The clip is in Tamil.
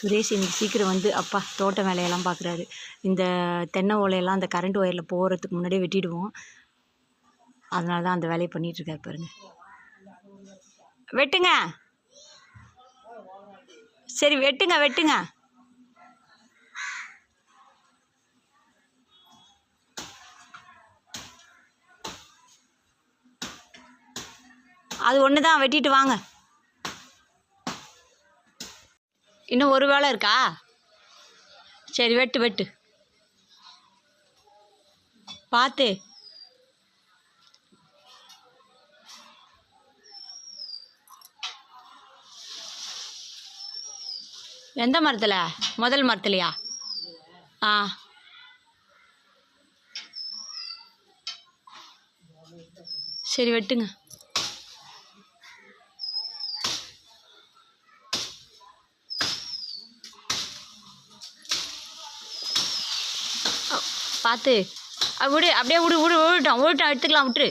சுரேஷ் இன்னைக்கு சீக்கிரம் வந்து அப்பா தோட்ட வேலையெல்லாம் பார்க்குறாரு இந்த தென்னை ஓலையெல்லாம் அந்த கரண்ட் ஒயரில் போகிறதுக்கு முன்னாடியே வெட்டிடுவோம். அதனால தான் அந்த வேலையை பண்ணிட்டு பாருங்கள் பாருங்க. வெட்டுங்க. சரி வெட்டுங்க வெட்டுங்க. அது ஒன்று தான் வெட்டிட்டு வாங்க. இன்னும் ஒரு வேலை இருக்கா? சரி வெட்டு வெட்டு. பார்த்து எந்த மரத்தில்? முதல் மரத்துலையா? ஆ. சரி வெட்டுங்க. பார்த்து அ, விடு அப்படியே விடு விடு விடட்டும் விடட்டும் எடுத்துக்கலாம் விட்டுரு